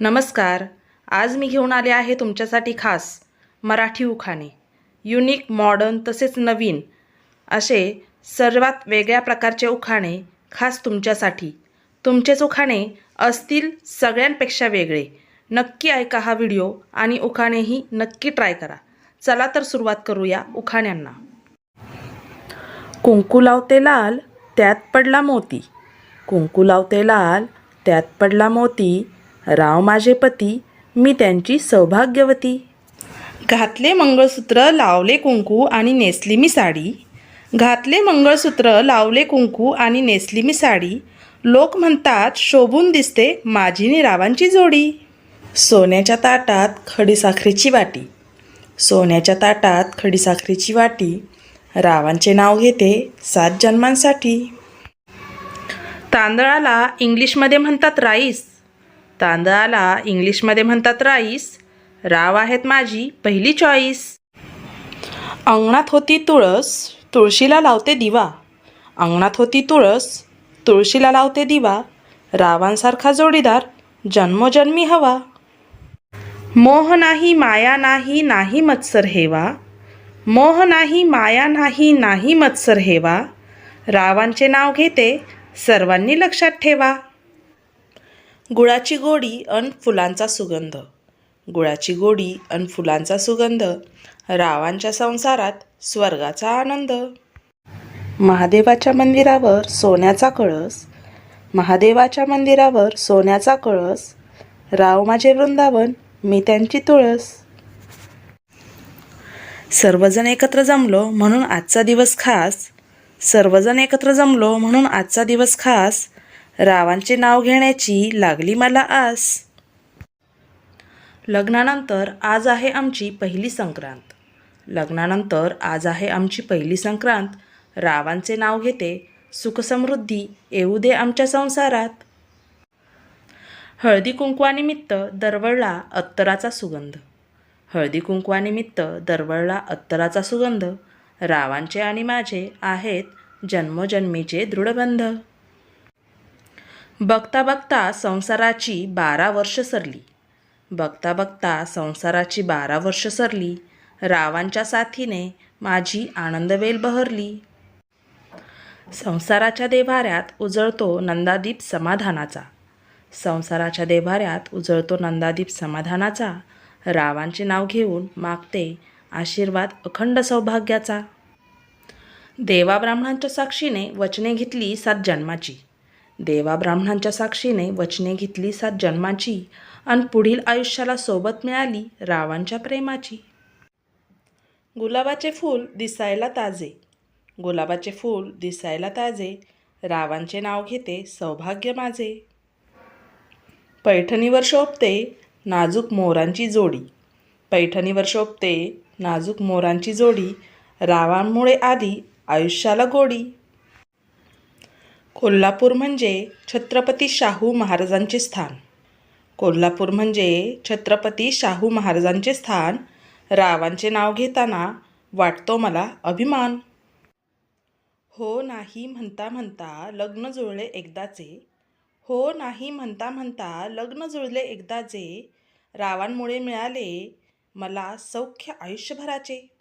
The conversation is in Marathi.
नमस्कार. आज मी घेऊन आले आहे तुमच्यासाठी खास मराठी उखाणे. युनिक मॉडर्न तसेच नवीन असे सर्वात वेगळ्या प्रकारचे उखाणे खास तुमच्यासाठी. तुमचेच उखाणे असतील सगळ्यांपेक्षा वेगळे. नक्की ऐका हा व्हिडिओ आणि उखाणेही नक्की ट्राय करा. चला तर सुरुवात करूया उखाण्यांना. कुंकू लावते लाल त्यात पडला मोती. कुंकू लावते लाल त्यात पडला मोती. राव माझे पती मी त्यांची सौभाग्यवती. घातले मंगळसूत्र लावले कुंकू आणि नेसली मी साडी. घातले मंगळसूत्र लावले कुंकू आणि नेसली मी साडी. लोक म्हणतात शोभून दिसते माझीनी रावांची जोडी. सोन्याच्या ताटात खडीसाखरेची वाटी. सोन्याच्या ताटात खडीसाखरेची वाटी. रावांचे नाव घेते सात जन्मांसाठी. तांदळाला इंग्लिशमध्ये म्हणतात राईस. तांदळाला इंग्लिशमध्ये म्हणतात राईस. राव आहेत माझी पहिली चॉईस अंगणात होती तुळस तुळशीला लावते दिवा. अंगणात होती तुळस तुळशीला लावते दिवा. रावांसारखा जोडीदार जन्मोजन्मी हवा. मोह नाही माया नाही नाही मत्सर हेवा. मोह नाही माया नाही नाही मत्सर हेवा. रावांचे नाव घेते सर्वांनी लक्षात ठेवा. गुळाची गोडी अन फुलांचा सुगंध. गुळाची गोडी अन फुलांचा सुगंध रावांच्या संसारात स्वर्गाचा आनंद. महादेवाच्या मंदिरावर सोन्याचा कळस. महादेवाच्या मंदिरावर सोन्याचा कळस. राव माझे वृंदावन मी त्यांची तुळस. सर्वजण एकत्र जमलो म्हणून आजचा दिवस खास. सर्वजण एकत्र जमलो म्हणून आजचा दिवस खास. रावांचे नाव घेण्याची लागली मला आस. लग्नानंतर आज आहे आमची पहिली संक्रांत. लग्नानंतर आज आहे आमची पहिली संक्रांत. रावांचे नाव घेते सुखसमृद्धी येऊ दे आमच्या संसारात. हळदी कुंकवानिमित्त दरवळला अत्तराचा सुगंध. हळदी कुंकवानिमित्त दरवळला अत्तराचा सुगंध. रावांचे आणि माझे आहेत जन्मोजन्मीचे दृढबंध. बघता बघता संसाराची बारा वर्ष सरली. बघता बघता संसाराची बारा वर्ष सरली. रावांच्या साथीने माझी आनंदवेल बहरली. संसाराच्या देभाऱ्यात उजळतो नंदादीप समाधानाचा. संसाराच्या देभाऱ्यात उजळतो नंदादीप समाधानाचा. रावांचे नाव घेऊन मागते आशीर्वाद अखंड सौभाग्याचा. देवा ब्राह्मणांच्या साक्षीने वचने घेतली सात जन्माची. देवा ब्राह्मणांच्या साक्षीने वचने घेतली सात जन्माची आणि पुढील आयुष्याला सोबत मिळाली रावांच्या प्रेमाची. गुलाबाचे फूल दिसायला ताजे. गुलाबाचे फूल दिसायला ताजे. रावांचे नाव घेते सौभाग्य माझे. पैठणीवर शोभते नाजूक मोरांची जोडी. पैठणीवर शोभते नाजूक मोरांची जोडी. रावांमुळे आधी आयुष्याला गोडी. कोल्हापूर म्हणजे छत्रपती शाहू महाराजांचे स्थान. कोल्हापूर म्हणजे छत्रपती शाहू महाराजांचे स्थान. रावांचे नाव घेताना वाटतो मला अभिमान. हो नाही म्हणता म्हणता लग्न जुळले एकदाचे. हो नाही म्हणता म्हणता लग्न जुळले एकदाचे. रावांमुळे मिळाले मला सौख्य आयुष्यभराचे.